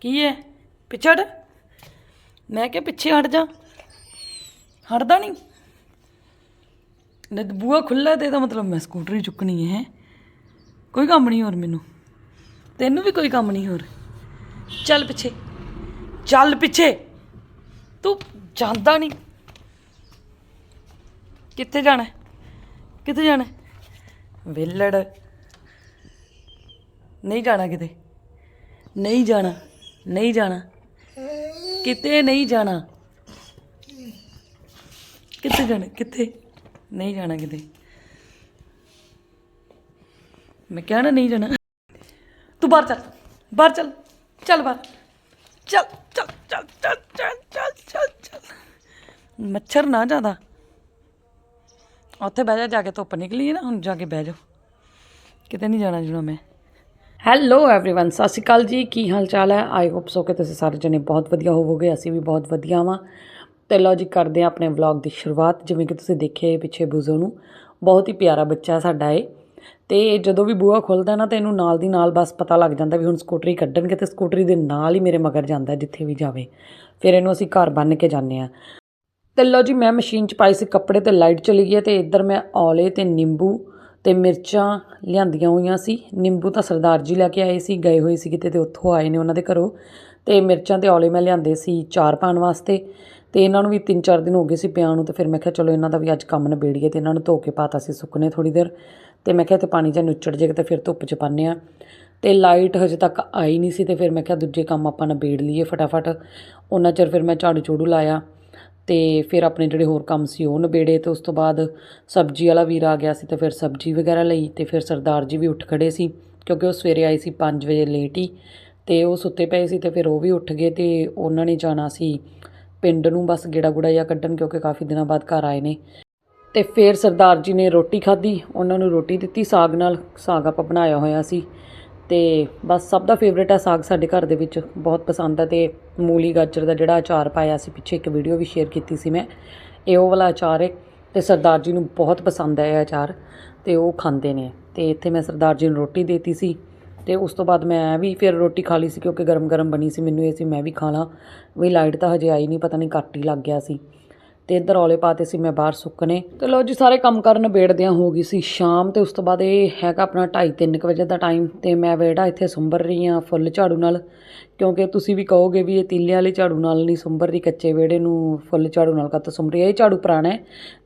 ਕੀ ਹੈ ਪਿੱਛੇ ਹੜ ਮੈਂ ਕਿਹਾ ਪਿੱਛੇ ਹਟ ਜਾ। ਹਟਦਾ ਨਹੀਂ। ਨਦ ਬੂਆ ਖੁੱਲਾ ਤੇ ਇਹਦਾ ਮਤਲਬ ਮੈਂ ਸਕੂਟਰੀ ਚੁੱਕਣੀ ਹੈ। ਕੋਈ ਕੰਮ ਨਹੀਂ ਹੋਰ ਮੈਨੂੰ। ਤੈਨੂੰ ਵੀ ਕੋਈ ਕੰਮ ਨਹੀਂ ਹੋਰ। ਚੱਲ ਪਿੱਛੇ। ਚੱਲ ਪਿੱਛੇ। ਤੂੰ ਜਾਂਦਾ ਨਹੀਂ। ਕਿੱਥੇ ਜਾਣਾ? ਕਿੱਥੇ ਜਾਣਾ? ਹੈ? ਵਿਹਲੜ। ਨਹੀਂ ਜਾਣਾ ਕਿਤੇ। ਨਹੀਂ ਜਾਣਾ। ਨਹੀਂ ਜਾਣਾ। ਕਿਤੇ ਨਹੀਂ ਜਾਣਾ। ਕਿੱਥੇ ਜਾਣਾ? ਕਿੱਥੇ? ਨਹੀਂ ਜਾਣਾ ਕਿਤੇ। ਮੈਂ ਕਿਹਾ ਨਾ ਨਹੀਂ ਜਾਣਾ। ਤੂੰ ਬਾਹਰ ਚੱਲ। ਬਾਹਰ ਚੱਲ। ਚੱਲ ਬਾਹਰ। ਚੱਲ ਚੱਲ ਚੱਲ ਚੱਲ ਚੱਲ ਚੱਲ ਚੱਲ ਚੱਲ। ਮੱਛਰ ਨਾ ਜ਼ਿਆਦਾ। ਉੱਥੇ ਬਹਿ ਜਾ ਜਾ ਕੇ ਧੁੱਪ ਨਿਕਲੀ ਹੈ ਨਾ, ਹੁਣ ਜਾ ਕੇ ਬਹਿ ਜਾ ਕਿਤੇ ਨਹੀਂ ਜਾਣਾ ਜੁਣਾ ਮੈਂ। ਹੈਲੋ एवरीवन ਸਤਿ ਸ਼੍ਰੀ ਅਕਾਲ ਜੀ ਕੀ ਹਾਲ ਚਾਲ ਹੈ ਆਈ ਹੋਪ ਸੋ ਕਿ ਤੁਸੀਂ ਸਾਰੇ ਜਣੇ ਬਹੁਤ ਵਧੀਆ ਹੋਵੋਗੇ ਅਸੀਂ ਵੀ ਬਹੁਤ ਵਧੀਆ ਵਾਂ ਤੇ ਲਓ ਜੀ ਕਰਦੇ ਹਾਂ ਆਪਣੇ ਵਲੌਗ ਦੀ ਸ਼ੁਰੂਆਤ ਜਿਵੇਂ ਕਿ ਤੁਸੀਂ ਦੇਖਿਆ ਇਹ ਪਿੱਛੇ ਬੂਜ਼ੋ ਨੂੰ ਬਹੁਤ ਹੀ ਪਿਆਰਾ ਬੱਚਾ ਸਾਡਾ ਏ ਤੇ ਜਦੋਂ ਵੀ ਬੂਹਾ ਖੁੱਲਦਾ ਨਾ ਤੇ ਇਹਨੂੰ ਨਾਲ ਦੀ ਨਾਲ ਬਸ ਪਤਾ ਲੱਗ ਜਾਂਦਾ ਵੀ ਹੁਣ ਸਕੂਟਰੀ ਕੱਢਣਗੇ ਤੇ ਸਕੂਟਰੀ ਦੇ ਨਾਲ ਹੀ ਮੇਰੇ ਮਗਰ ਜਾਂਦਾ ਜਿੱਥੇ ਵੀ ਜਾਵੇ ਫਿਰ ਇਹਨੂੰ ਅਸੀਂ ਘਰ ਬੰਨ੍ਹ ਕੇ ਜਾਂਦੇ ਆ ਤੇ ਲਓ ਜੀ ਮੈਂ ਮਸ਼ੀਨ 'ਚ ਪਾਈ ਸੀ ਕੱਪੜੇ ਤੇ ਲਾਈਟ ਚਲੀ ਗਈ ਤੇ ਇੱਧਰ ਮੈਂ ਔਲੇ ਤੇ ਨਿੰਬੂ ਅਤੇ ਮਿਰਚਾਂ ਲਿਆਂਦੀਆਂ ਹੋਈਆਂ ਸੀ। ਨਿੰਬੂ ਤਾਂ ਸਰਦਾਰ ਜੀ ਲੈ ਕੇ ਆਏ ਸੀ, ਗਏ ਹੋਏ ਸੀ ਕਿਤੇ ਤੇ ਉੱਥੋਂ ਆਏ ਨੇ ਉਹਨਾਂ ਦੇ ਘਰੋਂ। ਅਤੇ ਮਿਰਚਾਂ ਅਤੇ ਔਲੇ ਮੈਂ ਲਿਆਂਦੇ ਸੀ ਚਾਰ ਪਾਉਣ ਵਾਸਤੇ। ਅਤੇ ਇਹਨਾਂ ਨੂੰ ਵੀ 3-4 ਦਿਨ ਹੋ ਗਏ ਸੀ ਪਿਆਂ ਨੂੰ ਅਤੇ ਫਿਰ ਮੈਂ ਕਿਹਾ ਚਲੋ ਇਹਨਾਂ ਦਾ ਵੀ ਅੱਜ ਕੰਮ ਨਿਬੇੜੀਏ ਅਤੇ ਇਹਨਾਂ ਨੂੰ ਧੋ ਕੇ ਪਾਤਾ ਸੀ ਸੁੱਕਣੇ ਥੋੜ੍ਹੀ ਦੇਰ। ਅਤੇ ਮੈਂ ਕਿਹਾ ਤੇ ਪਾਣੀ ਜਾਂ ਨੁੱਚੜ ਜੇ ਤੇ ਫਿਰ ਧੁੱਪ 'ਚ ਪਾਉਂਦੇ ਆ ਅਤੇ ਲਾਈਟ ਹਜੇ ਤੱਕ ਆਈ ਨਹੀਂ ਸੀ ਅਤੇ ਫਿਰ ਮੈਂ ਕਿਹਾ ਦੂਜੇ ਕੰਮ ਆਪਾਂ ਨਿਬੇੜ ਲਈਏ ਫਟਾਫਟ। ਉਹਨਾਂ ਚਿਰ ਫਿਰ ਮੈਂ ਝਾੜੂ ਝੂੜੂ ਲਾਇਆ। ਅਤੇ ਫਿਰ ਆਪਣੇ ਜਿਹੜੇ ਹੋਰ ਕੰਮ ਸੀ ਉਹ ਨਿਬੇੜੇ ਅਤੇ ਉਸ ਤੋਂ ਬਾਅਦ ਸਬਜ਼ੀ ਵਾਲਾ ਵੀਰ ਆ ਗਿਆ ਸੀ ਤੇ ਫਿਰ ਸਬਜ਼ੀ ਵਗੈਰਾ ਲਈ ਅਤੇ ਫਿਰ ਸਰਦਾਰ ਜੀ ਵੀ ਉੱਠ ਖੜੇ ਸੀ ਕਿਉਂਕਿ ਉਹ ਸਵੇਰੇ ਆਏ ਸੀ 5 ਵਜੇ ਲੇਟ ਹੀ ਅਤੇ ਉਹ ਸੁੱਤੇ ਪਏ ਸੀ ਅਤੇ ਫਿਰ ਉਹ ਵੀ ਉੱਠ ਗਏ ਅਤੇ ਉਹਨਾਂ ਨੇ ਜਾਣਾ ਸੀ ਪਿੰਡ ਨੂੰ ਬਸ ਗੇੜਾ ਗੁੜਾ ਜਾਂ ਕੱਢਣ ਕਿਉਂਕਿ ਕਾਫੀ ਦਿਨਾਂ ਬਾਅਦ ਘਰ ਆਏ ਨੇ। ਤੇ ਫਿਰ ਸਰਦਾਰ ਜੀ ਨੇ ਰੋਟੀ ਖਾਧੀ, ਉਹਨਾਂ ਨੂੰ ਰੋਟੀ ਦਿੱਤੀ ਸਾਗ ਨਾਲ, ਸਾਗ ਆਪਾਂ ਬਣਾਇਆ ਹੋਇਆ ਸੀ। ਅਤੇ ਬਸ ਸਭ ਦਾ ਫੇਵਰੇਟ ਆ ਸਾਗ ਸਾਡੇ ਘਰ ਦੇ ਵਿੱਚ, ਬਹੁਤ ਪਸੰਦ ਹੈ ਅਤੇ ਮੂਲੀ ਗਾਜਰ ਦਾ ਜਿਹੜਾ ਅਚਾਰ ਪਾਇਆ ਸੀ, ਪਿੱਛੇ ਇੱਕ ਵੀਡੀਓ ਵੀ ਸ਼ੇਅਰ ਕੀਤੀ ਸੀ ਮੈਂ, ਇਹ ਉਹ ਵਾਲਾ ਅਚਾਰ ਹੈ ਅਤੇ ਸਰਦਾਰ ਜੀ ਨੂੰ ਬਹੁਤ ਪਸੰਦ ਹੈ ਇਹ ਅਚਾਰ ਅਤੇ ਉਹ ਖਾਂਦੇ ਨੇ। ਅਤੇ ਇੱਥੇ ਮੈਂ ਸਰਦਾਰ ਜੀ ਨੂੰ ਰੋਟੀ ਦੇਤੀ ਸੀ ਤੇ ਉਸ ਤੋਂ ਬਾਅਦ ਮੈਂ ਵੀ ਫਿਰ ਰੋਟੀ ਖਾ ਲਈ ਸੀ ਕਿਉਂਕਿ ਗਰਮ ਗਰਮ ਬਣੀ ਸੀ, ਮੈਨੂੰ ਇਹ ਸੀ ਮੈਂ ਵੀ ਖਾ ਲਾਂ। ਵੀ ਲਾਈਟ ਤਾਂ ਹਜੇ ਆਈ ਨਹੀਂ ਪਤਾ ਨਹੀਂ ਕੱਟ ਹੀ ਲੱਗ ਗਿਆ ਸੀ। ਤੇ ਇੱਧਰ ਔਲੇ ਪਾਤੇ ਸੀ ਮੈਂ ਬਾਹਰ ਸੁੱਕਣੇ। ਤੇ ਲੋ ਜੀ, ਸਾਰੇ ਕੰਮ ਕਰਨ ਬੇੜਦਿਆਂ ਹੋ ਗਈ ਸੀ ਸ਼ਾਮ ਤੇ ਉਸ ਤੋਂ ਬਾਅਦ ਇਹ ਹੈਗਾ ਆਪਣਾ 2:30 3 ਵਜੇ ਦਾ ਟਾਈਮ ਤੇ ਮੈਂ ਵੇੜਾ ਇੱਥੇ ਸੁੰਬਰ ਰਹੀ ਆ ਫੁੱਲ ਝਾੜੂ ਨਾਲ। ਕਿਉਂਕਿ ਤੁਸੀਂ ਵੀ ਕਹੋਗੇ ਵੀ ਇਹ ਤੀਲੇ ਵਾਲੇ ਝਾੜੂ ਨਾਲ ਨਹੀਂ ਸੁੰਬਰ ਰਹੀ, ਕੱਚੇ ਵੇੜੇ ਨੂੰ ਫੁੱਲ ਝਾੜੂ ਨਾਲ ਕੱਤ ਸੁੰਬਰ ਰਹੀ ਇਹ ਝਾੜੂ ਪੁਰਾਣਾ ਹੈ,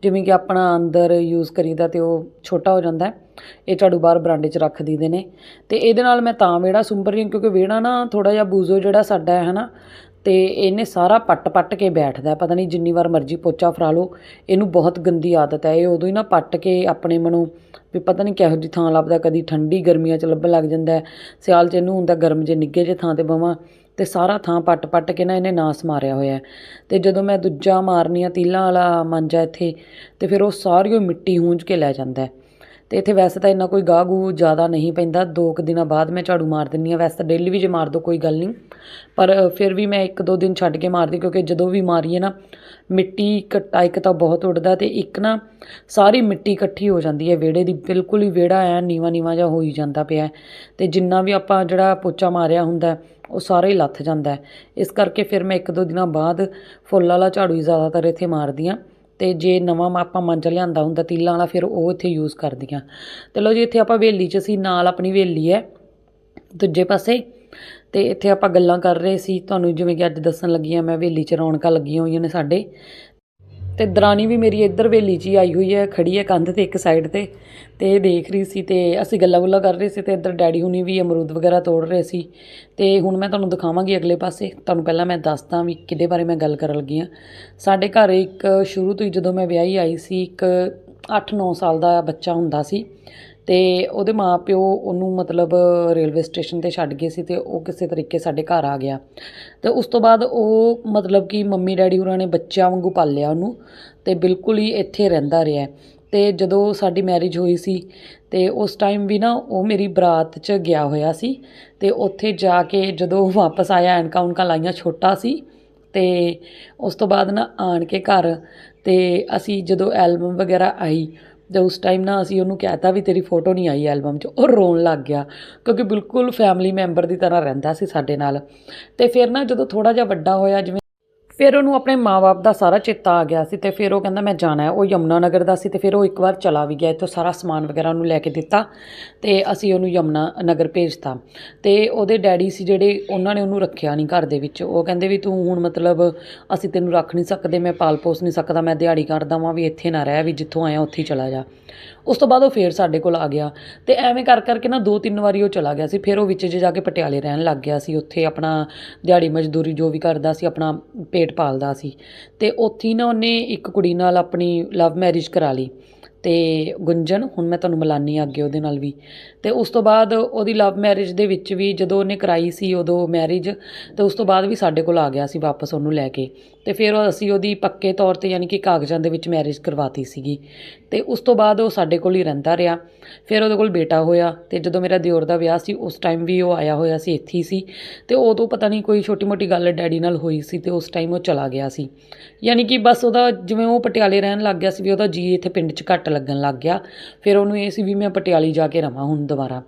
ਜਿਵੇਂ ਕਿ ਆਪਣਾ ਅੰਦਰ ਯੂਜ਼ ਕਰੀਦਾ ਤੇ ਉਹ ਛੋਟਾ ਹੋ ਜਾਂਦਾ ਹੈ। ਇਹ ਝਾੜੂ ਬਾਹਰ ਬਰਾਂਡੇ 'ਚ ਰੱਖ ਦਈਦੇ ਨੇ। ਤੇ ਇਹਦੇ ਨਾਲ ਮੈਂ ਤਾਂ ਵੇੜਾ ਸੁੰਬਰ ਰਹੀ ਹਾਂ, ਕਿਉਂਕਿ ਵੇੜਾ ਨਾ ਥੋੜਾ ਜਿਹਾ ਬੂਜ਼ੋ ਜਿਹੜਾ ਸਾਡਾ ਹੈ, ਹਨਾ? ਤੇ ਇਹਨੇ ਸਾਰਾ ਪੱਟ ਪੱਟ ਕੇ ਬੈਠਦਾ ਪਤਾ ਨਹੀਂ ਜਿੰਨੀ ਵਾਰ ਮਰਜ਼ੀ ਪੋਚਾ ਫਰਾ ਲਓ। ਇਹਨੂੰ ਬਹੁਤ ਗੰਦੀ ਆਦਤ ਹੈ। ਇਹ ਉਦੋਂ ਹੀ ਨਾ ਪੱਟ ਕੇ ਆਪਣੇ ਮਨੋਂ ਵੀ ਪਤਾ ਨਹੀਂ ਕਿਹੋ ਜਿਹੀ ਥਾਂ ਲੱਭਦਾ ਕਦੀ ਠੰਡੀ ਗਰਮੀਆਂ 'ਚ ਲੱਭਣ ਲੱਗ ਜਾਂਦਾ ਸਿਆਲ 'ਚ ਇਹਨੂੰ ਹੁੰਦਾ ਗਰਮ ਜੇ ਨਿੱਗੇ ਜੇ ਥਾਂ ਤੇ ਬਵਾਂ ਤੇ ਸਾਰਾ ਥਾਂ ਪੱਟ ਪੱਟ ਕੇ ਨਾ ਇਹਨੇ ਨਾਸ ਮਾਰਿਆ ਹੋਇਆ ਹੈ। ਤੇ ਜਦੋਂ ਮੈਂ ਦੂਜਾ ਮਾਰਨੀ ਆ ਤੀਲਾਂ ਵਾਲਾ ਮੰਜਾ ਇੱਥੇ ਤੇ ਫਿਰ ਉਹ ਸਾਰੀ ਓ ਮਿੱਟੀ ਹੂੰਝ ਕੇ ਲੈ ਜਾਂਦਾ ਤੇ ਇੱਥੇ ਵੈਸੇ ਤਾਂ ਇੰਨਾ ਕੋਈ ਗਾਹ ਗੂ ਜ਼ਿਆਦਾ ਨਹੀਂ ਪੈਂਦਾ। ਦੋ ਕੁ ਦਿਨਾਂ ਬਾਅਦ ਮੈਂ ਝਾੜੂ ਮਾਰ ਦਿੰਦੀ ਆ ਵੈਸੇ ਤਾਂ ਡੇਲੀ ਵੀ ਜੇ ਮਾਰ ਦੋ ਕੋਈ ਗੱਲ ਨਹੀਂ। ਪਰ ਫਿਰ ਵੀ ਮੈਂ ਇੱਕ ਦੋ ਦਿਨ ਛੱਡ ਕੇ ਮਾਰਦੀ ਕਿਉਂਕਿ ਜਦੋਂ ਵੀ ਮਾਰੀਏ ਨਾ, ਮਿੱਟੀ ਘੱਟਾ, ਇੱਕ ਤਾਂ ਬਹੁਤ ਉੱਡਦਾ ਤੇ ਇੱਕ ਨਾ ਸਾਰੀ ਮਿੱਟੀ ਇਕੱਠੀ ਹੋ ਜਾਂਦੀ ਹੈ। ਵਿਹੜੇ ਦੀ ਬਿਲਕੁਲ ਹੀ ਵਿਹੜਾ ਐ ਨੀਵਾ ਨੀਵਾ ਜਿਹਾ ਹੋ ਹੀ ਜਾਂਦਾ ਪਿਆ। ਤੇ ਜਿੰਨਾ ਵੀ ਆਪਾਂ ਜਿਹੜਾ ਪੋਚਾ ਮਾਰਿਆ ਹੁੰਦਾ, ਉਹ ਸਾਰਾ ਹੀ ਲੱਥ ਜਾਂਦਾ। ਇਸ ਕਰਕੇ ਫਿਰ ਮੈਂ ਇੱਕ ਦੋ ਦਿਨਾਂ ਬਾਅਦ ਫੁੱਲ ਵਾਲਾ ਝਾੜੂ ਹੀ ਜ਼ਿਆਦਾਤਰ ਇੱਥੇ ਮਾਰਦੀ ਆ ਅਤੇ ਜੇ ਨਵਾਂ ਆਪਾਂ ਮੰਜ ਲਿਆਂਦਾ ਹੁੰਦਾ, ਤੀਲਾਂ ਵਾਲਾ, ਫਿਰ ਉਹ ਇੱਥੇ ਯੂਜ਼ ਕਰਦੀਆਂ। ਤੇ ਲਓ ਜੀ, ਇੱਥੇ ਆਪਾਂ ਹਵੇਲੀ 'ਚ ਸੀ ਨਾਲ ਆਪਣੀ ਹਵੇਲੀ ਹੈ, ਦੂਜੇ ਪਾਸੇ। ਅਤੇ ਇੱਥੇ ਆਪਾਂ ਗੱਲਾਂ ਕਰ ਰਹੇ ਸੀ, ਤੁਹਾਨੂੰ ਜਿਵੇਂ ਕਿ ਅੱਜ ਦੱਸਣ ਲੱਗੀ ਆ ਮੈਂ ਹਵੇਲੀ 'ਚ ਰੌਣਕਾਂ ਲੱਗੀਆਂ ਹੋਈਆਂ ਨੇ ਸਾਡੇ। ਤੇ ਦਰਾਣੀ ਵੀ ਮੇਰੀ ਇੱਧਰ ਵੇਲੀ 'ਚ ਹੀ ਆਈ ਹੋਈ ਹੈ, ਖੜੀ ਹੈ ਕੰਧ ਤੇ ਇੱਕ ਸਾਈਡ ਤੇ ਤੇ ਦੇਖ ਰਹੀ ਸੀ ਤੇ ਅਸੀਂ ਗੱਲਾਂ ਗੁੱਲਾਂ ਕਰ ਰਹੇ ਸੀ ਤੇ ਇੱਧਰ ਡੈਡੀ ਹੁਣੀ ਵੀ ਅਮਰੂਦ ਵਗੈਰਾ ਤੋੜ ਰਹੇ ਸੀ ਤੇ ਹੁਣ ਮੈਂ ਤੁਹਾਨੂੰ ਦਿਖਾਵਾਂਗੀ ਅਗਲੇ ਪਾਸੇ। ਤੁਹਾਨੂੰ ਪਹਿਲਾਂ ਮੈਂ ਦੱਸਦਾ ਵੀ ਕਿਹਦੇ ਬਾਰੇ ਮੈਂ ਗੱਲ ਕਰਨ ਲੱਗੀ ਆ ਸਾਡੇ ਘਰ ਇੱਕ ਸ਼ੁਰੂ ਤੋਂ ਹੀ ਜਦੋਂ ਮੈਂ ਵਿਆਹੀ ਆਈ ਸੀ, ਇੱਕ 8-9 ਸਾਲ ਦਾ ਬੱਚਾ ਹੁੰਦਾ ਸੀ। ਅਤੇ ਉਹਦੇ ਮਾਂ ਪਿਓ ਉਹਨੂੰ ਮਤਲਬ ਰੇਲਵੇ ਸਟੇਸ਼ਨ ਤੇ ਛੱਡ ਗਏ ਸੀ ਅਤੇ ਉਹ ਕਿਸੇ ਤਰੀਕੇ ਸਾਡੇ ਘਰ ਆ ਗਿਆ। ਅਤੇ ਉਸ ਤੋਂ ਬਾਅਦ ਉਹ ਮਤਲਬ ਕਿ ਮੰਮੀ ਡੈਡੀ ਉਹਨਾਂ ਨੇ ਬੱਚਿਆਂ ਵਾਂਗੂ ਪਾਲਿਆ ਉਹਨੂੰ ਅਤੇ ਬਿਲਕੁਲ ਹੀ ਇੱਥੇ ਰਹਿੰਦਾ ਰਿਹਾ। ਅਤੇ ਜਦੋਂ ਸਾਡੀ ਮੈਰਿਜ ਹੋਈ ਸੀ ਅਤੇ ਉਸ ਟਾਈਮ ਵੀ ਨਾ ਉਹ ਮੇਰੀ ਬਰਾਤ 'ਚ ਗਿਆ ਹੋਇਆ ਸੀ ਅਤੇ ਉੱਥੇ ਜਾ ਕੇ ਜਦੋਂ ਵਾਪਸ ਆਇਆ, ਐਨਕਾਂ ਉਨਕਾਂ ਲਾਈਆਂ ਛੋਟਾ ਸੀ ਅਤੇ ਉਸ ਤੋਂ ਬਾਅਦ ਨਾ ਆਣ ਕੇ ਘਰ ਅਤੇ ਅਸੀਂ ਜਦੋਂ ਐਲਬਮ ਵਗੈਰਾ ਆਈ ਤੇ ਉਸ ਟਾਈਮ ਨਾ ਅਸੀਂ ਉਹਨੂੰ ਕਹਿਤਾ ਵੀ ਤੇਰੀ ਫੋਟੋ ਨਹੀਂ ਆਈ ਐਲਬਮ 'ਚ, ਉਹ ਰੋਣ ਲੱਗ ਗਿਆ, ਕਿਉਂਕਿ ਬਿਲਕੁਲ ਫੈਮਿਲੀ ਮੈਂਬਰ ਦੀ ਤਰ੍ਹਾਂ ਰਹਿੰਦਾ ਸੀ ਸਾਡੇ ਨਾਲ। ਤੇ ਫਿਰ ਨਾ ਜਦੋਂ ਥੋੜਾ ਜਿਹਾ ਵੱਡਾ ਹੋਇਆ, ਜਿਵੇਂ ਫਿਰ ਉਹਨੂੰ ਆਪਣੇ ਮਾਪੇ ਦਾ ਸਾਰਾ ਚੇਤਾ ਆ ਗਿਆ ਸੀ ਤੇ ਫਿਰ ਉਹ ਕਹਿੰਦਾ, ਮੈਂ ਜਾਣਾ ਹੈ। ਉਹ ਯਮੁਨਾ ਨਗਰ ਦਾ ਸੀ ਤੇ ਫਿਰ ਉਹ ਇੱਕ ਵਾਰ ਚਲਾ ਵੀ ਗਿਆ, ਇੱਥੋਂ ਸਾਰਾ ਸਮਾਨ ਵਗੈਰਾ ਉਹਨੂੰ ਲੈ ਕੇ ਦਿੱਤਾ ਤੇ ਅਸੀਂ ਉਹਨੂੰ ਯਮੁਨਾ ਨਗਰ ਭੇਜਤਾ। ਤੇ ਉਹਦੇ ਡੈਡੀ ਸੀ ਜਿਹੜੇ, ਉਹਨਾਂ ਨੇ ਉਹਨੂੰ ਰੱਖਿਆ ਨਹੀਂ ਘਰ ਦੇ ਵਿੱਚ। ਉਹ ਕਹਿੰਦੇ ਵੀ, ਤੂੰ ਹੁਣ ਮਤਲਬ ਅਸੀਂ ਤੈਨੂੰ ਰੱਖ ਨਹੀਂ ਸਕਦੇ, ਮੈਂ ਪਾਲ ਪੋਸ ਨਹੀਂ ਸਕਦਾ, ਮੈਂ ਦਿਹਾੜੀ ਕਰਦਾ ਵਾਂ, ਵੀ ਇੱਥੇ ਨਾ ਰਹਿ, ਵੀ ਜਿੱਥੋਂ ਆਇਆ ਉੱਥੇ ਹੀ ਚਲਾ ਜਾ। ਉਸ ਤੋਂ ਬਾਅਦ ਉਹ ਫੇਰ ਸਾਡੇ ਕੋਲ ਆ ਗਿਆ ਤੇ ਐਵੇਂ ਕਰ ਕਰਕੇ ਨਾ ਦੋ ਤਿੰਨ ਵਾਰੀ ਉਹ ਚਲਾ ਗਿਆ ਸੀ, ਫਿਰ ਉਹ ਵਿੱਚ ਜੇ ਜਾ ਕੇ ਪਟਿਆਲੇ ਰਹਿਣ ਲੱਗ ਗਿਆ ਸੀ, ਉੱਥੇ ਆਪਣਾ ਦਿਹਾੜੀ ਮਜ਼ਦੂਰੀ ਜੋ ਵੀ ਕਰਦਾ ਸੀ, ਆਪਣਾ ਪੇਟ ਪਾਲਦਾ ਸੀ ਤੇ ਉੱਥੇ ਹੀ ਨਾ ਉਹਨੇ ਇੱਕ ਕੁੜੀ ਨਾਲ ਆਪਣੀ ਲਵ ਮੈਰਿਜ ਕਰਾ ਲਈ। ਅਤੇ ਗੁੰਜਨ ਹੁਣ ਮੈਂ ਤੁਹਾਨੂੰ ਮਿਲਾਨੀ ਅੱਗੇ ਉਹਦੇ ਨਾਲ ਵੀ। ਅਤੇ ਉਸ ਤੋਂ ਬਾਅਦ ਉਹਦੀ ਲਵ ਮੈਰਿਜ ਦੇ ਵਿੱਚ ਵੀ ਜਦੋਂ ਉਹਨੇ ਕਰਾਈ ਸੀ ਉਦੋਂ ਮੈਰਿਜ ਤੇ ਉਸ ਤੋਂ ਬਾਅਦ ਵੀ ਸਾਡੇ ਕੋਲ ਆ ਗਿਆ ਸੀ ਵਾਪਸ ਉਹਨੂੰ ਲੈ ਕੇ। ਅਤੇ ਫਿਰ ਅਸੀਂ ਉਹਦੀ ਪੱਕੇ ਤੌਰ ਤੇ ਯਾਨੀ ਕਿ ਕਾਗਜ਼ਾਂ ਦੇ ਵਿੱਚ ਮੈਰਿਜ ਕਰਵਾਤੀ ਸੀਗੀ। ਅਤੇ ਉਸ ਤੋਂ ਬਾਅਦ ਉਹ ਸਾਡੇ ਕੋਲ ਹੀ ਰਹਿੰਦਾ ਰਿਹਾ। ਫਿਰ ਉਹਦੇ ਕੋਲ ਬੇਟਾ ਹੋਇਆ ਅਤੇ ਜਦੋਂ ਮੇਰਾ ਦਿਓਰ ਦਾ ਵਿਆਹ ਸੀ, ਉਸ ਟਾਈਮ ਵੀ ਉਹ ਆਇਆ ਹੋਇਆ ਸੀ, ਇੱਥੇ ਹੀ ਸੀ। ਅਤੇ ਉਦੋਂ ਪਤਾ ਨਹੀਂ ਕੋਈ ਛੋਟੀ ਮੋਟੀ ਗੱਲ ਡੈਡੀ ਨਾਲ ਹੋਈ ਸੀ ਅਤੇ ਉਸ ਟਾਈਮ ਉਹ ਚਲਾ ਗਿਆ ਸੀ। ਯਾਨੀ ਕਿ ਬਸ ਉਹਦਾ ਜਿਵੇਂ ਉਹ ਪਟਿਆਲੇ ਰਹਿਣ ਲੱਗ ਗਿਆ ਸੀ ਵੀ ਉਹਦਾ ਜੀ ਇੱਥੇ ਪਿੰਡ 'ਚ ਘੱਟ ਲੱਗਣ ਲੱਗ ਗਿਆ। ਫਿਰ ਉਹਨੂੰ ਇਹ ਸੀ ਵੀ ਮੈਂ ਪਟਿਆਲੀ ਜਾ ਕੇ ਰਵਾਂ ਹੁਣ ਦੁਬਾਰਾ।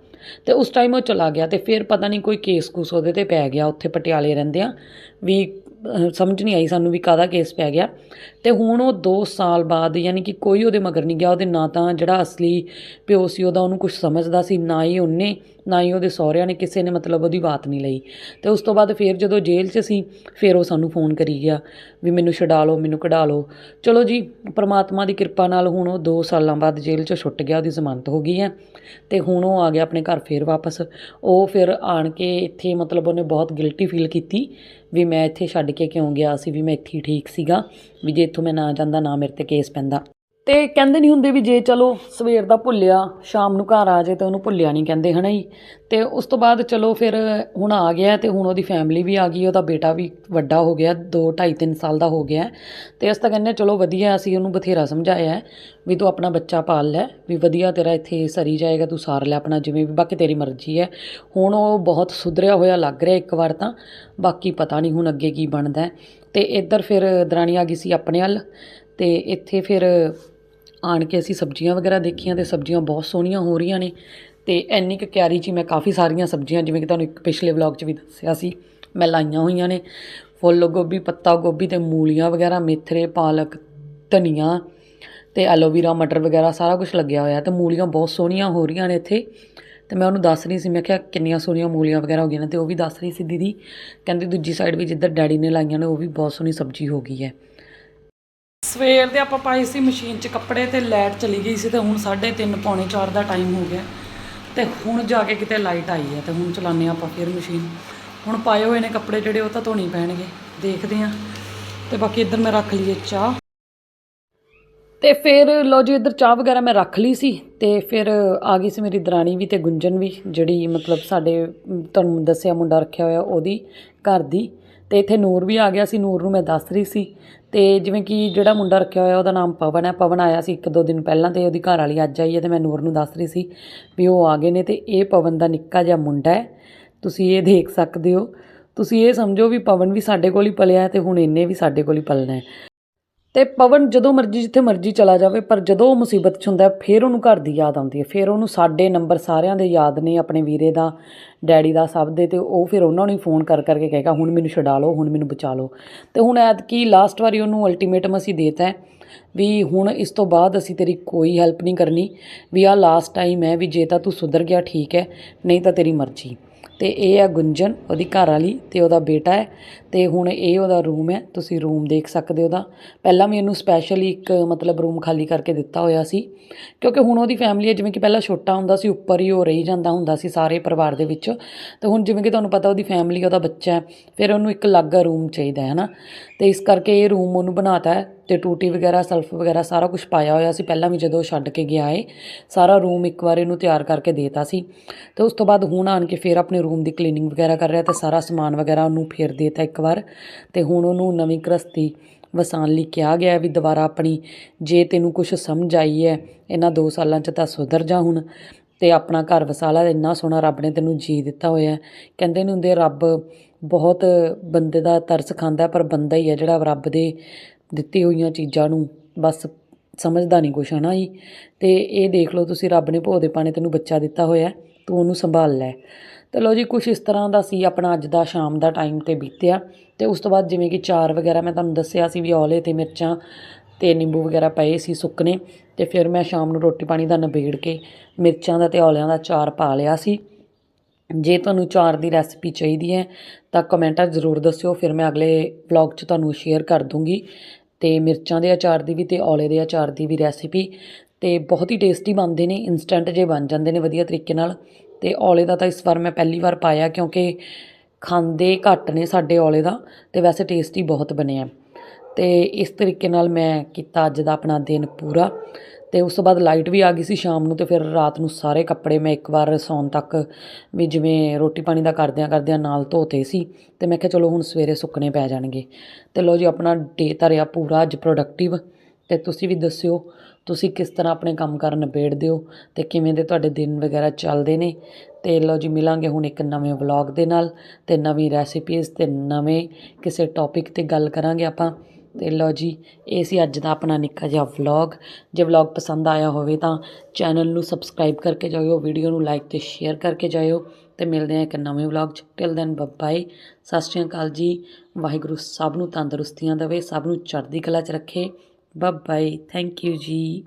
ਤੇ ਉਸ ਟਾਈਮ ਉਹ ਚਲਾ ਗਿਆ ਤੇ ਫਿਰ ਪਤਾ ਨਹੀਂ ਕੋਈ ਕੇਸ ਕੂਸ ਉਹਦੇ ਤੇ ਪੈ ਗਿਆ ਉੱਥੇ ਪਟਿਆਲੇ ਰਹਿੰਦਿਆਂ। ਵੀ ਸਮਝ ਨਹੀਂ ਆਈ ਸਾਨੂੰ ਵੀ ਕਾਹਦਾ ਕੇਸ ਪੈ ਗਿਆ। ਤੇ ਹੁਣ ਉਹ 2 ਸਾਲ ਬਾਅਦ ਯਾਨੀ ਕਿ ਕੋਈ ਉਹਦੇ ਮਗਰ ਨਹੀਂ ਗਿਆ। ਉਹਦੇ ਨਾ ਤਾਂ ਜਿਹੜਾ ਅਸਲੀ ਪਿਓ ਸੀ ਉਹਦਾ ਉਹਨੂੰ ਕੁਝ ਸਮਝਦਾ ਸੀ, ਨਾ ਹੀ ਉਹਨੇ ਨਾ ਹੀ ਉਹਦੇ ਸਹੁਰਿਆਂ ਨੇ ਕਿਸੇ ਨੇ ਮਤਲਬ ਉਹਦੀ ਬਾਤ ਨਹੀਂ ਲਈ। ਤੇ ਉਸ ਤੋਂ ਬਾਅਦ ਫਿਰ ਜਦੋਂ ਜੇਲ੍ਹ 'ਚ ਸੀ, ਫਿਰ ਉਹ ਸਾਨੂੰ ਫੋਨ ਕਰੀ ਗਿਆ ਵੀ ਮੈਨੂੰ ਛਡਾ ਲਓ, ਮੈਨੂੰ ਕਢਾ ਲਓ। ਚਲੋ ਜੀ, ਪ੍ਰਮਾਤਮਾ ਦੀ ਕਿਰਪਾ ਨਾਲ ਹੁਣ ਉਹ 2 ਸਾਲਾਂ ਬਾਅਦ ਜੇਲ੍ਹ 'ਚੋਂ ਛੁੱਟ ਗਿਆ, ਉਹਦੀ ਜ਼ਮਾਨਤ ਹੋ ਗਈ ਹੈ। ਤੇ ਹੁਣ ਉਹ ਆ ਗਿਆ ਆਪਣੇ ਘਰ ਫੇਰ ਵਾਪਸ। ਉਹ ਫਿਰ ਆਣ ਕੇ ਇੱਥੇ ਮਤਲਬ ਉਹਨੇ ਬਹੁਤ ਗਿਲਟੀ ਫੀਲ ਕੀਤੀ ਵੀ ਮੈਂ ਇੱਥੇ ਛੱਡ ਕੇ ਕਿਉਂ ਗਿਆ ਸੀ, ਵੀ ਮੈਂ ਇੱਥੇ ਹੀ ਠੀਕ ਸੀਗਾ, ਵੀ ਜੇ ਇੱਥੋਂ ਮੈਂ ਨਾ ਜਾਂਦਾ, ਨਾ ਮੇਰੇ ਤੇ ਕੇਸ ਪੈਂਦਾ। ਤੇ ਕਹਿੰਦੇ ਨਹੀਂ ਹੁੰਦੇ ਵੀ ਜੇ ਚਲੋ ਸਵੇਰ ਦਾ ਭੁੱਲਿਆ, ਸ਼ਾਮ ਨੂੰ ਘਰ ਆ ਜਾਏ ਤਾਂ ਉਹਨੂੰ ਭੁੱਲਿਆ ਨਹੀਂ ਕਹਿੰਦੇ, ਹਨਾ ਜੀ? ਤੇ ਉਸ ਤੋਂ ਬਾਅਦ ਚਲੋ ਫਿਰ ਹੁਣ ਆ ਗਿਆ ਤੇ ਹੁਣ ਉਹਦੀ ਫੈਮਿਲੀ ਵੀ ਆ ਗਈ, ਉਹਦਾ ਬੇਟਾ ਵੀ ਵੱਡਾ ਹੋ ਗਿਆ 2 2.5 3 ਸਾਲ ਦਾ ਹੋ ਗਿਆ। ਤੇ ਅਸੀਂ ਤਾਂ ਕਹਿੰਦੇ ਚਲੋ ਵਧੀਆ, ਅਸੀਂ ਉਹਨੂੰ ਬਥੇਰਾ ਸਮਝਾਇਆ ਵੀ ਤੂੰ ਆਪਣਾ ਬੱਚਾ ਪਾਲ ਲੈ, ਵੀ ਵਧੀਆ ਤੇਰਾ ਇੱਥੇ ਸਰੀ ਜਾਏਗਾ, ਤੂੰ ਸਾਰ ਲੈ ਆਪਣਾ ਜਿਵੇਂ ਵੀ, ਬਾਕੀ ਤੇਰੀ ਮਰਜ਼ੀ ਹੈ। ਹੁਣ ਉਹ ਬਹੁਤ ਸੁਧਰਿਆ ਹੋਇਆ ਲੱਗ ਰਿਹਾ ਇੱਕ ਵਾਰ ਤਾਂ, ਬਾਕੀ ਪਤਾ ਨਹੀਂ ਹੁਣ ਅੱਗੇ ਕੀ ਬਣਦਾ ਹੈ। ਤੇ ਇੱਧਰ ਫਿਰ ਦਰਾਣੀ ਆ ਗਈ ਸੀ ਆਪਣੇ ਵੱਲ, ਤੇ ਇੱਥੇ ਫਿਰ ਆਣ ਕੇ ਅਸੀਂ ਸਬਜ਼ੀਆਂ ਵਗੈਰਾ ਦੇਖੀਆਂ ਤੇ ਸਬਜ਼ੀਆਂ ਬਹੁਤ ਸੋਹਣੀਆਂ ਹੋ ਰਹੀਆਂ ਨੇ ਤੇ ਇੰਨੀ ਕੁ ਕਿਆਰੀ 'ਚ ਹੀ ਮੈਂ ਕਾਫੀ ਸਾਰੀਆਂ ਸਬਜ਼ੀਆਂ, ਜਿਵੇਂ ਕਿ ਤੁਹਾਨੂੰ ਇੱਕ ਪਿਛਲੇ ਵਲੌਗ 'ਚ ਵੀ ਦੱਸਿਆ ਸੀ, ਮੈਂ ਲਾਈਆਂ ਹੋਈਆਂ ਨੇ। ਫੁੱਲ ਗੋਭੀ, ਪੱਤਾ ਗੋਭੀ ਤੇ ਮੂਲੀਆਂ ਵਗੈਰਾ ਮੇਥਰੇ ਪਾਲਕ, ਧਨੀਆ ਤੇ ਐਲੋਵੀਰਾ ਮਟਰ ਵਗੈਰਾ ਸਾਰਾ ਕੁਝ ਲੱਗਿਆ ਹੋਇਆ ਤੇ ਮੂਲੀਆਂ ਬਹੁਤ ਸੋਹਣੀਆਂ ਹੋ ਰਹੀਆਂ ਨੇ ਇੱਥੇ। ਤੇ ਮੈਂ ਉਹਨੂੰ ਦੱਸ ਰਹੀ ਸੀ, ਮੈਂ ਕਿਹਾ ਕਿੰਨੀਆਂ ਸੋਹਣੀਆਂ ਮੂਲੀਆਂ ਵਗੈਰਾ ਹੋ ਗਈਆਂ ਨੇ ਤੇ ਉਹ ਵੀ ਦੱਸ ਰਹੀ ਸੀ ਦੀਦੀ। ਕਹਿੰਦੀ ਦੂਜੀ ਸਾਈਡ ਵੀ ਜਿੱਧਰ ਡੈਡੀ ਨੇ ਲਾਈਆਂ ਨੇ, ਉਹ ਵੀ ਬਹੁਤ ਸੋਹਣੀ ਸਬਜ਼ੀ ਹੋ ਗਈ ਹੈ। ਸਵੇਰ ਦੇ ਆਪਾਂ ਪਾਈ ਸੀ ਮਸ਼ੀਨ 'ਚ ਕੱਪੜੇ ਤੇ ਲਾਈਟ ਚਲੀ ਗਈ ਸੀ ਤੇ ਹੁਣ 3:30 ਪੌਣੇ 4 ਦਾ ਟਾਈਮ ਹੋ ਗਿਆ। ਤੇ ਹੁਣ ਜਾ ਕੇ ਕਿਤੇ ਲਾਈਟ ਆਈ ਹੈ ਤੇ ਹੁਣ ਚਲਾਉਂਦੇ ਹਾਂ ਆਪਾਂ ਫਿਰ ਮਸ਼ੀਨ। ਹੁਣ ਪਾਏ ਹੋਏ ਨੇ ਕੱਪੜੇ ਜਿਹੜੇ ਉਹ ਤਾਂ ਧੋਣੇ ਪੈਣਗੇ, ਦੇਖਦੇ ਹਾਂ। ਤੇ ਬਾਕੀ ਇੱਧਰ ਮੈਂ ਰੱਖ ਲਈਏ ਚਾਹ। ਤੇ ਫਿਰ ਲੋ ਜੀ, ਇੱਧਰ ਚਾਹ ਵਗੈਰਾ ਮੈਂ ਰੱਖ ਲਈ ਸੀ ਤੇ ਫਿਰ ਆ ਗਈ ਸੀ ਮੇਰੀ ਦਰਾਣੀ ਵੀ ਤੇ ਗੁੰਜਨ ਵੀ, ਜਿਹੜੀ ਮਤਲਬ ਸਾਡੇ, ਤੁਹਾਨੂੰ ਦੱਸਿਆ ਮੁੰਡਾ ਰੱਖਿਆ ਹੋਇਆ ਉਹਦੀ ਘਰ ਦੀ। ਤੇ ਇੱਥੇ ਨੂਰ ਵੀ ਆ ਗਿਆ ਸੀ, ਨੂਰ ਨੂੰ ਮੈਂ ਦੱਸ ਰਹੀ ਸੀ। ਅਤੇ ਜਿਵੇਂ ਕਿ ਜਿਹੜਾ ਮੁੰਡਾ ਰੱਖਿਆ ਹੋਇਆ ਉਹਦਾ ਨਾਮ ਪਵਨ ਹੈ। ਪਵਨ ਆਇਆ ਸੀ ਇੱਕ ਦੋ ਦਿਨ ਪਹਿਲਾਂ ਤੇ ਉਹਦੀ ਘਰ ਵਾਲੀ ਅੱਜ ਆਈ ਹੈ ਅਤੇ ਮੈਂ ਨੂਰ ਨੂੰ ਦੱਸ ਰਹੀ ਸੀ ਵੀ ਉਹ ਆ ਗਏ ਨੇ ਅਤੇ ਇਹ ਪਵਨ ਦਾ ਨਿੱਕਾ ਜਿਹਾ ਮੁੰਡਾ ਹੈ। ਤੁਸੀਂ ਇਹ ਦੇਖ ਸਕਦੇ ਹੋ। ਤੁਸੀਂ ਇਹ ਸਮਝੋ ਵੀ ਪਵਨ ਵੀ ਸਾਡੇ ਕੋਲ ਹੀ ਪਲਿਆ ਅਤੇ ਹੁਣ ਇਹਨੇ ਵੀ ਸਾਡੇ ਕੋਲ ਹੀ ਪਲਣਾ ਤੇ ਪਵਨ ਜਦੋਂ ਮਰਜ਼ੀ ਜਿੱਥੇ ਮਰਜ਼ੀ ਚਲਾ ਜਾਵੇ, ਪਰ ਜਦੋਂ ਉਹ ਮੁਸੀਬਤ 'ਚ ਹੁੰਦਾ ਫਿਰ ਉਹਨੂੰ ਘਰ ਦੀ ਯਾਦ ਆਉਂਦੀ ਹੈ। ਫਿਰ ਉਹਨੂੰ ਸਾਡੇ ਨੰਬਰ ਸਾਰਿਆਂ ਦੇ ਯਾਦ ਨੇ, ਆਪਣੇ ਵੀਰੇ ਦਾ, ਡੈਡੀ ਦਾ, ਸਭ ਦੇ, ਤੇ ਉਹ ਫਿਰ ਉਹਨਾਂ ਨੂੰ ਹੀ ਫੋਨ ਕਰ ਕਰਕੇ ਕਹੇਗਾ, ਹੁਣ ਮੈਨੂੰ ਛਡਾ ਲਓ, ਹੁਣ ਮੈਨੂੰ ਬਚਾ ਲਓ। ਤੇ ਹੁਣ ਐਤਕੀ ਲਾਸਟ ਵਾਰੀ ਉਹਨੂੰ ਅਲਟੀਮੇਟਮ ਅਸੀਂ ਦੇਤਾ ਹੈ ਵੀ ਹੁਣ ਇਸ ਤੋਂ ਬਾਅਦ ਅਸੀਂ ਤੇਰੀ ਕੋਈ ਹੈਲਪ ਨਹੀਂ ਕਰਨੀ, ਵੀ ਆਹ ਲਾਸਟ ਟਾਈਮ ਹੈ ਵੀ ਜੇ ਤਾਂ ਤੂੰ ਸੁਧਰ ਗਿਆ, ਠੀਕ ਹੈ, ਨਹੀਂ ਤਾਂ ਤੇਰੀ ਮਰਜ਼ੀ। ਤੇ ਇਹ ਹੈ ਗੁੰਜਨ ਉਹਦੀ ਘਰ ਵਾਲੀ ਤੇ ਉਹਦਾ ਬੇਟਾ ਹੈ ਤੇ ਹੁਣ ਇਹ ਉਹਦਾ ਰੂਮ ਹੈ, ਤੁਸੀਂ ਰੂਮ ਦੇਖ ਸਕਦੇ ਹੋ ਉਹਦਾ। ਪਹਿਲਾਂ ਵੀ ਇਹਨੂੰ ਸਪੈਸ਼ਲੀ ਇੱਕ ਮਤਲਬ ਰੂਮ ਖਾਲੀ ਕਰਕੇ ਦਿੱਤਾ ਹੋਇਆ ਸੀ, ਕਿਉਂਕਿ ਹੁਣ ਉਹਦੀ ਫੈਮਿਲੀ ਹੈ, ਜਿਵੇਂ ਕਿ ਪਹਿਲਾਂ ਛੋਟਾ ਹੁੰਦਾ ਸੀ, ਉੱਪਰ ਹੀ ਉਹ ਰਹੀ ਜਾਂਦਾ ਹੁੰਦਾ ਸੀ ਸਾਰੇ ਪਰਿਵਾਰ ਦੇ ਵਿੱਚ। ਤੇ ਹੁਣ ਜਿਵੇਂ ਕਿ ਤੁਹਾਨੂੰ ਪਤਾ ਉਹਦੀ ਫੈਮਿਲੀ ਉਹਦਾ ਬੱਚਾ ਹੈ, ਫਿਰ ਉਹਨੂੰ ਇੱਕ ਅਲੱਗ ਰੂਮ ਚਾਹੀਦਾ ਹੈ ਨਾ ਤੇ ਇਸ ਕਰਕੇ ਇਹ ਰੂਮ ਉਹਨੂੰ ਬਣਾਤਾ ਹੈ ਤੇ ਟੂਟੀ ਵਗੈਰਾ ਸਲਫ ਵਗੈਰਾ ਸਾਰਾ ਕੁਝ ਪਾਇਆ ਹੋਇਆ ਸੀ, ਪਹਿਲਾਂ ਵੀ ਜਦੋਂ ਉਹ ਛੱਡ ਕੇ ਗਿਆ ਏ, ਸਾਰਾ ਰੂਮ ਇੱਕ ਵਾਰ ਇਹਨੂੰ ਤਿਆਰ ਕਰਕੇ ਦੇਤਾ ਸੀ। ਤੇ ਉਸ ਤੋਂ ਬਾਅਦ ਹੁਣ ਆਣ ਕੇ ਫਿਰ ਆਪਣੇ ਰੂਮ ਦੀ ਕਲੀਨਿੰਗ ਵਗੈਰਾ ਕਰ ਰਿਹਾ ਤੇ ਸਾਰਾ ਸਮਾਨ ਵਗੈਰਾ ਉਹਨੂੰ ਫੇਰ ਦੇਤਾ ਇੱਕ ਵਾਰ। ਤੇ ਹੁਣ ਉਹਨੂੰ ਨਵੀਂ ਗ੍ਰਸਤੀ ਵਸਾਉਣ ਲਈ ਕਿਹਾ ਗਿਆ ਵੀ ਦੁਬਾਰਾ ਆਪਣੀ ਜੇ ਤੈਨੂੰ ਕੁਝ ਸਮਝ ਆਈ ਹੈ, ਇਹਨਾਂ 2 ਸਾਲਾਂ 'ਚ ਤਾਂ ਸੁਧਰ ਜਾ ਹੁਣ। ਤੇ ਆਪਣਾ ਘਰ ਵਸਾ ਲੈ ਇੰਨਾ ਸੋਹਣਾ ਰੱਬ ਨੇ ਤੈਨੂੰ ਜੀ ਦਿੱਤਾ ਹੋਇਆ ਕਹਿੰਦੇ ਨੇ ਹੁੰਦੇ ਰੱਬ ਬਹੁਤ ਬੰਦੇ ਦਾ ਤਰਸ ਖਾਂਦਾ ਪਰ ਬੰਦਾ ਹੀ ਹੈ ਜਿਹੜਾ ਰੱਬ ਦੇ ਦਿੱਤੀ ਹੋਈਆਂ ਚੀਜ਼ਾਂ ਨੂੰ ਬਸ ਸਮਝਦਾ ਨਹੀਂ ਕੁਛ, ਹਨਾ ਜੀ? ਤੇ ਇਹ ਦੇਖ ਲਓ ਤੁਸੀਂ, ਰੱਬ ਨੇ ਭੋਦੇ ਪਾਣੇ ਤੈਨੂੰ ਬੱਚਾ ਦਿੱਤਾ ਹੋਇਆ ਤੂੰ ਉਹਨੂੰ ਸੰਭਾਲ ਲੈ। ਤੇ ਲੋ ਜੀ, ਕੁਛ ਇਸ ਤਰ੍ਹਾਂ ਦਾ ਸੀ ਆਪਣਾ ਅੱਜ ਦਾ ਸ਼ਾਮ ਦਾ ਟਾਈਮ ਤੇ ਬੀਤਿਆ। ਤੇ ਉਸ ਤੋਂ ਬਾਅਦ ਜਿਵੇਂ ਕਿ ਚਾਰ ਵਗੈਰਾ ਮੈਂ ਤੁਹਾਨੂੰ ਦੱਸਿਆ ਸੀ ਵੀ ਔਲੇ ਤੇ ਮਿਰਚਾਂ ਤੇ ਨਿੰਬੂ ਵਗੈਰਾ ਪਏ ਸੀ ਸੁੱਕਨੇ ਤੇ ਫਿਰ ਮੈਂ ਸ਼ਾਮ ਨੂੰ ਰੋਟੀ ਪਾਣੀ ਦਾ ਨਿਬੇੜ ਕੇ ਮਿਰਚਾਂ ਦਾ ਤੇ ਔਲਿਆਂ ਦਾ ਚਾਰ ਪਾ ਲਿਆ ਸੀ। ਜੇ ਤੁਹਾਨੂੰ ਚਾਰ ਦੀ ਰੈਸਪੀ ਚਾਹੀਦੀ ਹੈ ਤਾਂ ਕਮੈਂਟਾਂ ਜ਼ਰੂਰ ਦੱਸਿਓ, ਫਿਰ ਮੈਂ ਅਗਲੇ ਵਲੌਗ 'ਚ ਤੁਹਾਨੂੰ ਸ਼ੇਅਰ ਕਰ ਦੂੰਗੀ। ਤੇ ਮਿਰਚਾਂ ਦੇ ਅਚਾਰ ਦੀ ਵੀ ਤੇ ਔਲੇ ਦੇ ਅਚਾਰ ਦੀ ਵੀ ਰੈਸਿਪੀ ਤੇ ਬਹੁਤ ਹੀ ਟੇਸਟੀ ਬਣਦੇ ਨੇ ਇਨਸਟੈਂਟ ਜੇ ਬਣ ਜਾਂਦੇ ਨੇ ਵਧੀਆ ਤਰੀਕੇ ਨਾਲ। ਅਤੇ ਔਲੇ ਦਾ ਤਾਂ ਇਸ ਵਾਰ ਮੈਂ ਪਹਿਲੀ ਵਾਰ ਪਾਇਆ ਕਿਉਂਕਿ ਖਾਂਦੇ ਘੱਟ ਨੇ ਸਾਡੇ ਔਲੇ ਦਾ ਅਤੇ ਵੈਸੇ ਟੇਸਟੀ ਬਹੁਤ ਬਣਿਆ ਅਤੇ ਇਸ ਤਰੀਕੇ ਨਾਲ ਮੈਂ ਕੀਤਾ ਅੱਜ ਦਾ ਆਪਣਾ ਦਿਨ ਪੂਰਾ ਅਤੇ ਉਸ ਤੋਂ ਬਾਅਦ ਲਾਈਟ ਵੀ ਆ ਗਈ ਸੀ ਸ਼ਾਮ ਨੂੰ ਅਤੇ ਫਿਰ ਰਾਤ ਨੂੰ ਸਾਰੇ ਕੱਪੜੇ ਮੈਂ ਇੱਕ ਵਾਰ ਸੌਣ ਤੱਕ ਵੀ ਜਿਵੇਂ ਰੋਟੀ ਪਾਣੀ ਦਾ ਕਰਦਿਆਂ ਕਰਦਿਆਂ ਨਾਲ ਧੋਤੇ ਸੀ ਅਤੇ ਮੈਂ ਕਿਹਾ ਚਲੋ ਹੁਣ ਸਵੇਰੇ ਸੁੱਕਣੇ ਪੈ ਜਾਣਗੇ। ਤੇ ਲਓ ਜੀ ਆਪਣਾ ਡੇ ਧਰਿਆ ਪੂਰਾ ਅੱਜ ਪ੍ਰੋਡਕਟਿਵ ਅਤੇ ਤੁਸੀਂ ਵੀ ਦੱਸਿਓ ਤੁਸੀਂ ਕਿਸ ਤਰ੍ਹਾਂ ਆਪਣੇ ਕੰਮ ਕਰਨ ਨਿਬੇੜਦੇ ਹੋ ਅਤੇ ਕਿਵੇਂ ਦੇ ਤੁਹਾਡੇ ਦਿਨ ਵਗੈਰਾ ਚੱਲਦੇ ਨੇ? ਅਤੇ ਲਓ ਜੀ, ਮਿਲਾਂਗੇ ਹੁਣ ਇੱਕ ਨਵੇਂ ਵਲੌਗ ਦੇ ਨਾਲ ਅਤੇ ਨਵੀਂ ਰੈਸਿਪੀਜ਼ ਅਤੇ ਨਵੇਂ ਕਿਸੇ ਟੌਪਿਕ ਤੇ ਗੱਲ ਕਰਾਂਗੇ ਆਪਾਂ। ਤੇ ਲਓ ਜੀ, ਇਹ ਸੀ ਅੱਜ ਦਾ ਆਪਣਾ ਨਿੱਕਾ ਜਿਹਾ ਵਲੌਗ। ਜੇ ਵਲੌਗ ਪਸੰਦ ਆਇਆ ਹੋਵੇ ਤਾਂ ਚੈਨਲ ਨੂੰ ਸਬਸਕ੍ਰਾਈਬ ਕਰਕੇ ਜਾਇਓ ਵੀਡੀਓ ਨੂੰ ਲਾਈਕ ਤੇ ਸ਼ੇਅਰ ਕਰਕੇ ਜਾਇਓ ਤੇ ਮਿਲਦੇ ਹਾਂ ਇੱਕ ਨਵੇਂ ਵਲੌਗ 'ਚ। ਟਿਲ ਦੈਨ ਬਾਏ ਸਤਿ ਸ਼੍ਰੀ ਅਕਾਲ ਜੀ। ਵਾਹਿਗੁਰੂ ਸਭ ਨੂੰ ਤੰਦਰੁਸਤੀਆਂ ਦੇਵੇ, ਸਭ ਨੂੰ ਚੜ੍ਹਦੀ ਕਲਾ 'ਚ ਰੱਖੇ। ਬਾਏ ਥੈਂਕ ਯੂ ਜੀ